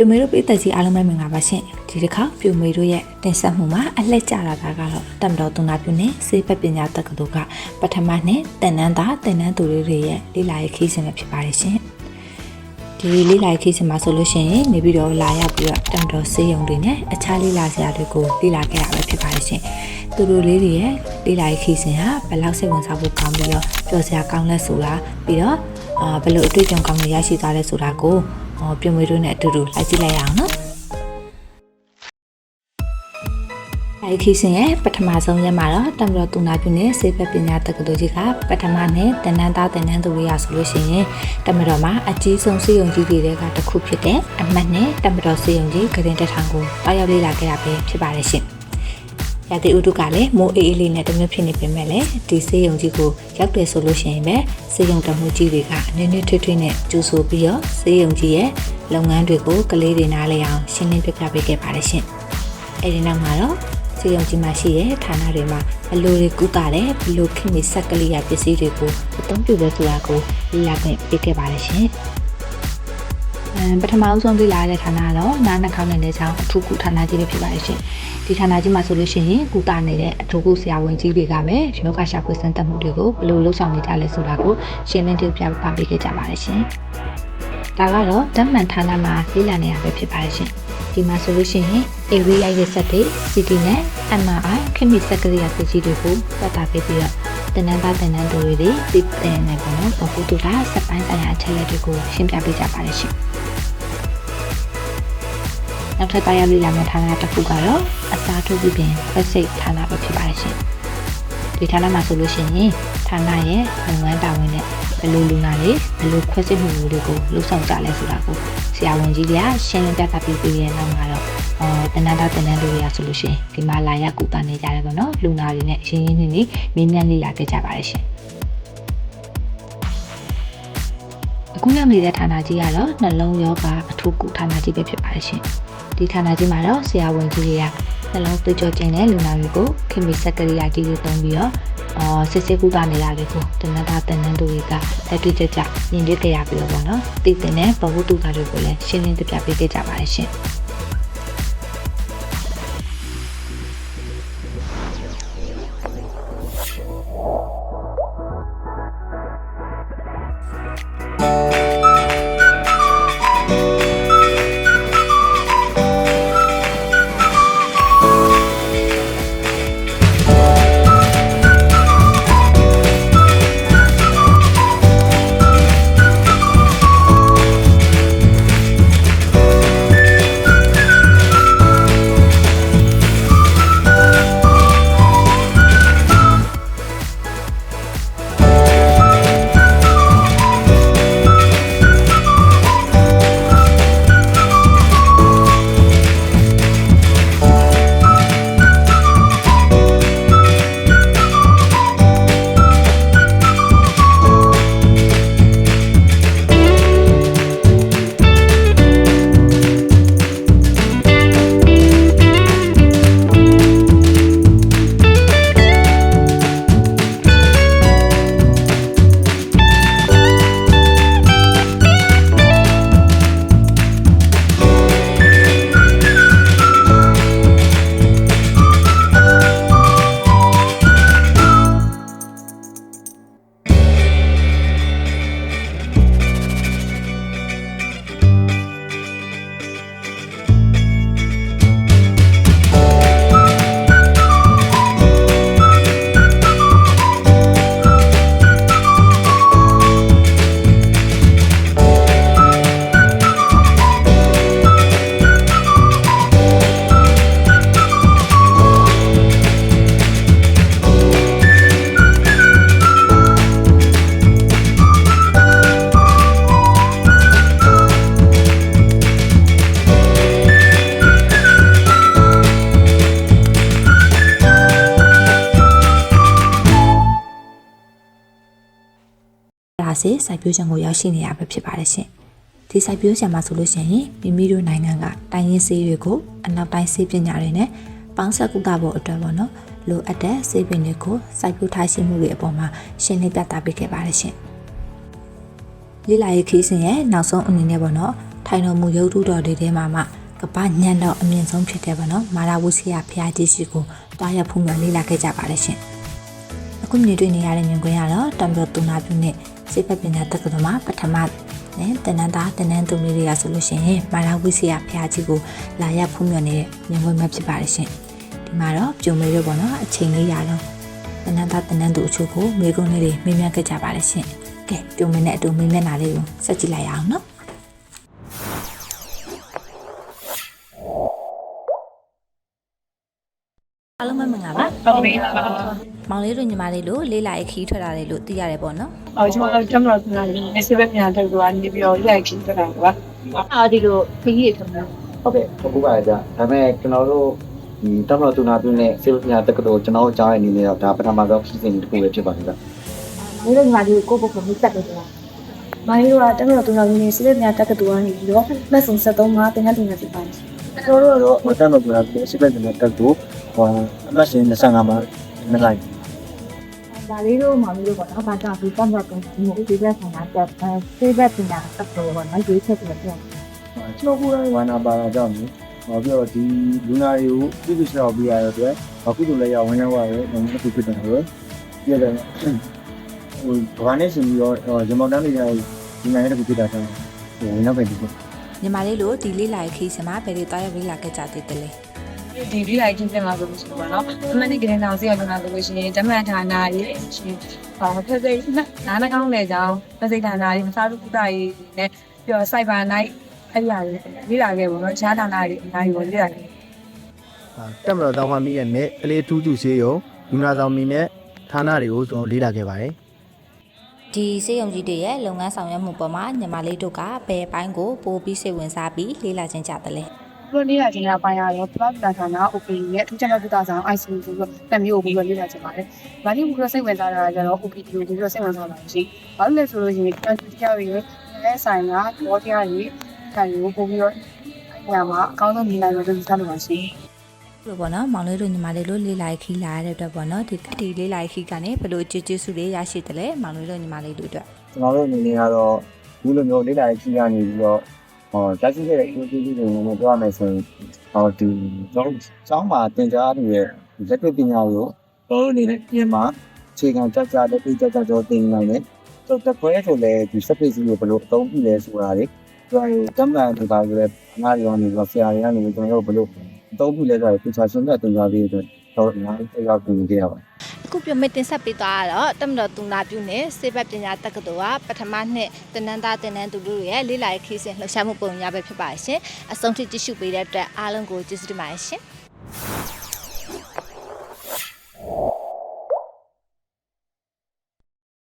ပြိုမေတို့ပြည်သက်ကြီးအားလုံးပဲမင်္ဂလာပါရှင်ဒီတစ်ခါပြိုမေတို့ရဲ့တင်ဆက်မှုမှာအလှည့်ကျလာတာကတော့တမ်တော်သူနာပြုနဲ့စေပပညာတက္ကသိုလ်ကပထမနှစ်တင်နန်းသားတင်နန်းသူတွေရဲ့လေ့လာရေးခီးစဉ်ပဲဖြစ်ပါတယ်ရှင်ဒီလေ့လာရေးခီးစဉ်မှာဆိုလို့ရှိရင်နေပြီးတော့လာရောက်ပြီးတော့တမ်တော်စေးရုံတွေနဲ့အခြားလေ့လာစရာတွေကိုလေ့လာခဲ့ရပဲဖြစ်ပါတယ်ရှင်သူတို့လေးတွေရဲ့လေ့လာရေးခီးစဉ်ဟာဘယ်လောက်စိတ်ဝင်စားဖို့ကောင်းပြီးတော့ပျော်စရာကောင်းလဲဆိုတာပြီးတော့အာဘယ်လိုအတွေ့အကြုံကောင်းတွေရရှိသွားလဲဆိုတာကို ဟောပြုံမွေတို့နဲ့အတူတူလိုက်ကြည့်လိုက်ရအောင်နော်အဲဒီခီးစဉ်ရဲ့ပထမဆုံးရက်မှာတော့တမတော်သူနာပြုနဲ့စေပပညာတက္ကသိုလ်ကြီးကပထမနဲ့တန်တန်းသားတန်တန်းသူတွေရဆိုလို့ရှိရင်တမတော်မှာအကြီးဆုံးစေယုံကြီးတွေကတစ်ခုဖြစ်တဲ့အမှတ်နဲ့တမတော်စေယုံကြီးဂရင်တက်ထောင်ကိုတောက်ရောက်လေ့လာခဲ့တာပဲဖြစ်ပါတယ်ရှင် ရတဲ့ဥတုကလည်းမိုးအေးအေးလေးနဲ့တမျိုးဖြစ်နေပြင်မဲ့လေဒီစေယုံကြီးကိုရောက်တယ်ဆိုလို့ရှိရင်ပဲစေယုံတမှုကြီးတွေကနည်းနည်းထွေးထွေးနဲ့ကျူဆူပြီးတော့စေယုံကြီးရဲ့လုပ်ငန်းတွေကိုကလေးတွေနားလည်အောင်ရှင်းလင်းပြပြပေးခဲ့ပါတယ်ရှင်။အဲဒီနောက်မှာတော့စေယုံကြီးမှာရှိတဲ့ဌာနတွေမှာဘယ်လိုတွေကုသတယ်ဘယ်လိုခင်မီဆက်ကလေးရပစ္စည်းတွေကိုအသုံးပြုလဲဆိုတာကိုလေ့လာခွင့်ပေးခဲ့ပါတယ်ရှင်။အမ် ပထမအဆုံးလေ့လာရတဲ့ဌာနကတော့နားနှာခေါင်းနဲ့လက်ချောင်းအထူးကုဌာနကြီးပဲဖြစ်ပါတယ်ရှင်။ဒီဌာနကြီးမှာဆိုလို့ရှိရင်ကုသနေတဲ့အထူးကုဆရာဝန်ကြီးတွေကပဲယောဂရှာဖွေစမ်းသပ်မှုတွေကိုဘယ်လိုလုပ်ဆောင်နေကြလဲဆိုတာကိုရှင်းလင်းပြပြပါပေးခဲ့ကြပါတယ်ရှင်။ဒါကတော့ဓာတ်မှန်ဌာနမှာလေ့လာနေရပဲဖြစ်ပါတယ်ရှင်။ဒီမှာဆိုလို့ရှိရင် AV ရိုက်တဲ့စက်တွေ CT နဲ့ MRI ခင်မီစက်ကလေးရပစ္စည်းတွေကိုပတ်တာပေးပြီးတော့ တနန်းသားတနန်းသူတွေတွေသိတဲ့နေပေါ့နော်။အခုသူကစက်ပိုင်းဆိုင်ရာအချက်အလက်တွေကိုရှင်းပြပေးကြပါတယ်ရှင်။နောက်ထပ်ပါရလေးလာမယ့်ဌာနတစ်ခုကတော့အစားထိုးပြီးပြင်ဖက်စိတ်ဌာနပဲဖြစ်ပါတယ်ရှင်။ဒီဌာနမှာဆိုလို့ရှိရင်ဌာနရဲ့လုပ်ငန်းတာဝန်နဲ့ ဘယ်လိုလူနာတွေဘယ်လိုခွဲစိတ်မှုတွေကိုလှုပ်ဆောင်ကြလဲဆိုတာကိုဆရာဝန်ကြီးကရှင်းလင်းပြသပေးပြီးရဲ့နောက်မှာတော့အော်တနန္တတနန်းတို့ရဆိုလို့ရှိရင်ဒီမှာလာရောက်ကူတာနေကြတယ်ပေါ့နော်လူနာတွေနဲ့ရင်းရင်းနှီးနှီးမင်းမြန်လေးလာခဲ့ကြပါတယ်ရှင်အခုရောက်နေတဲ့ဌာနကြီးကတော့နှလုံးယောဂအထူးကုဌာနကြီးပဲဖြစ်ပါတယ်ရှင်ဒီဌာနကြီးမှာတော့ဆရာဝန်ကြီးတွေက နှလုံးသွေးကြောကျင်တဲ့လူနာတွေကိုခင်မီစက်ကရိယာကြီးတွေသုံးပြီးတော့အော်စစ်စစ်ကုသနေတာတွေကိုတနတာတန်တန်းတို့တွေကလက်တွေ့ကြကြမြင်တွေ့ကြရပြီးတော့ပေါ့နော်သိတဲ့နဲ့ဘဝတုတာတွေကိုလည်းရှင်းလင်းပြပြပေးခဲ့ကြပါတယ်ရှင် စီစိုက်ပျိုးခြံကိုရောက်ရှိနေရပဲဖြစ်ပါတယ်ရှင်ဒီစိုက်ပျိုးခြံမှာဆိုလို့ရှိရင်မိမိတို့နိုင်ငံကတိုင်းရင်းဆေးတွေကိုအနောက်တိုင်းဆေးပညာတွေနဲ့ပေါင်းဆက်ကုသဖို့အတွက်ပေါ့နော်လိုအပ်တဲ့ဆေးပင်တွေကိုစိုက်ပျိုးထားရှိမှုတွေအပေါ်မှာရှင်းလင်းပြသပေးခဲ့ပါတယ်ရှင်လေ့လာရေးခီးစဉ်ရဲ့နောက်ဆုံးအနေနဲ့ပေါ့နော်ဌထိုင်တော်မူရုပ်ထုတော်တွေထဲမှာမှကပ္ပညံတော်အမြင့်ဆုံးဖြစ်တဲ့ဗောနော်မာရာဝုစီယဖျားကြီးရှိကိုတွားရဖူးမြော်လေးလာခဲ့ကြပါတယ်ရှင်အခုမြင်တွေ့နေရတဲ့မြင်ကွင်းကတော့တံပြောသူနာပြုနဲ့ စိတ်ဖက်ပညာတက္ကသိုလ်မှာပထမနဲ့တနန်းသားတနန်းသူလေးတွေကဆိုလို့ရှိရင်မာရာဝုစီယဖျားကြီးကိုလာရဖူးမြော်နေတဲ့မြင်ကွင်းပဲဖြစ်ပါတယ်ရှင်ဒီမှာတော့ပြုံမေရောဗောနော်အချိန်လေးရတော့တနန်းသားတနန်းသူအချို့ကိုမိကုန်းလေးတွေမေးမြန်းခဲ့ကြပါတယ်ရှင်ကဲပြုံမေနဲ့အတူမေးမြန်းတာလေးကိုဆက်ကြည့်လိုက်ရအောင်နော်အားလုံးပဲမင်္ဂလာပါဟုတ်ကဲ့ပါ မောင်လေးတို့ညီမလေးတို့လေးလာရေးခီးထွက်လာတယ်လို့သိရတယ်ပေါ့နော်အော်ကျွန်တော်ကျွန်တော်ကလည်း SMS ပြန်ထုတ်သွားနေပြီးတော့ရိုက်ကြည့်ကြတာပါအာဒီလိုခကြီးရထုံးတယ်ဟုတ်ကဲ့ဟုတ်ပါကြဒါပေမဲ့ကျွန်တော်တို့ဒီတမတော်တူနာပြုနဲ့စေပညာတက္ကသိုလ်ကျွန်တော်တို့ကြားရနေနေတော့ဒါပထမဆုံးဖြစ်စဉ်တစ်ခုပဲဖြစ်ပါတယ်ဗျဒီလိုညီမလေးကိုကိုကိုကိုစက်တယ်ကွာမိုင်းတို့ကတမတော်သူတော်ကြီးနေစစ်ပြန်တက်ကတူကနေပြီးတော့လက်စုံ73မှာတင်တဲ့တင်နေဖြစ်ပါတယ်ကျွန်တော်တို့ဟိုတမတော်တူနာပြုစေပညာတက္ကသိုလ်ဟိုအမှတ်ရှင်25မှာမလိုက် ဒါလေးတို့မှလေးတို့ပေါ့နော်ဘာကြောင့်ဒီတမတော်ကဒီလိုဒီဘက်ဆန္ဒတက်စစ်ဘက်တင်တာတက်တော့ပေါ့နော်ဒီချက်ပြပြောကျွန်တော်ကိုယ်တိုင်ဝါနာပါတာကြောင့်ဟောပြီးတော့ဒီလူနာတွေကိုပြည့်စုံရှောက်ပြရတဲ့အတွက်အခုတို့လည်းရဝင်ရောက်ရတယ်ဘယ်လိုဖြစ်တယ်လဲပြရတယ်ဟိုဘာနဲ့ရှင်ပြီးတော့ဂျမော်တန်းလေးရဒီနိုင်တဲ့ခုဖြစ်တာကြောင့်ဟိုဝင်ရောက်ပဲဒီညီမလေးတို့ဒီလေးလာရေးခီးစမှာဘယ်လိုတွားရောက်လေးလာခဲ့ကြသေးတယ်လဲ ဒီဒီလိုက်ချင်းတင်လာဆိုလို့ရှိပါတော့အမနိကရင်တော်စီရကနာဆိုလို့ရှိရင်ဓမ္မဌာနရေးရှင်ဟောဖက်စိတ်နားနှကောင်းလေကြောင်းဖက်စိတ်ဌာနရေးမစားလို့ကုသရေးနဲ့ပြီးတော့ cyber night အဲ့ဒီဟာတွေလေ့လာခဲ့ပါတော့ခြားဌာနတွေအများကြီးကိုလေ့လာခဲ့တက်မတော်တောင်းမှမိရဲ့နဲ့ကလေးထူးထူးဆေးရုံလူနာဆောင်မီနဲ့ဌာနတွေကိုကျွန်တော်လေ့လာခဲ့ပါတယ်ဒီစေယုံကြီးတွေရဲ့လုပ်ငန်းဆောင်ရွက်မှုပေါ်မှာညီမလေးတို့ကဘယ်ပိုင်းကိုပိုပြီးစိတ်ဝင်စားပြီးလေးလာခြင်းကြတယ်လဲ ဘလို့လေ့လာခြင်းကပိုင်းရတော့ပလတ်တာဌာန OP ရဲ့အထူးချက်လက်ကုသဆောင် ICU ဆိုတော့တက်မျိုးကိုပြီးတော့လေ့လာခြင်းပါတယ်။ဘာလို့ဘုရားစိတ်ဝင်စားတာလဲကျတော့ OP ကိုပြီးတော့စိတ်ဝင်စားပါရှိ။ဘာလို့လဲဆိုလို့ရှိရင် quantity တွေလဲဆိုင်ကဘောတရားတွေခံယူပို့ပြီးတော့အဲ့ဒါမှာအကောင်းဆုံးမြင်နိုင်လို့ဒီစားလို့ပါရှိ။လို့ပေါ့နော်မောင်လေးတို့ညီမလေးတို့လေးလာရေးခီးလာရတဲ့အတွက်ပေါ့နော်ဒီဒီလေးလာရေးခီးကနေဘယ်လိုကြည်ကြည်စုတွေရရှိတယ်လဲမောင်လေးတို့ညီမလေးတို့အတွက်ကျွန်တော်တို့အနေနဲ့ကတော့ဘူးလိုမျိုးလေးလာကြီးရနေပြီးတော့ ဟောတက်ရှိတဲ့အကျိုးကျေးဇူးတွေနဲ့ပြောရမယ်ဆိုရင်ဟောဒီကျွန်တော်ကျောင်းမှာသင်ကြားရတဲ့လက်တွေ့ပညာကိုတို့အနေနဲ့ပြင်မှာအခြေခံကြကြလက်တွေ့ကြကြတော့သင်နိုင်တယ်။တော့တက်ခွဲဆိုလဲဒီစက်ပစ္စည်းကိုဘယ်လိုအသုံးပြုလဲဆိုတာလေကျွန်တော်တမန်တို့ပါဆိုလဲအမားရောနေတော့ဆရာတွေကနေကျွန်တော်တို့ဘယ်လိုအသုံးပြုလဲဆိုတော့သူချာရှင်းတဲ့သင်ကြားပေးတဲ့တော့အများကြီးရောက်ပြင်ကြရပါတယ်အ ခုပြမတင်ဆက်ပေးသွားတာတော့တမတော်သူနာပြုနဲ့စေဘက်ပညာတက္ကသိုလ်ကပထမနှစ်တနန်းသားတင်နန်းသူတို့ရဲ့လေးလာရေးခီးစဉ်လှူရှာမှုပုံရပဲဖြစ်ပါရှင်အဆုံးထိကြည့်ရှုပေးတဲ့အတွက်အားလုံးကိုကျေးဇူးတင်ပါတယ်ရှင်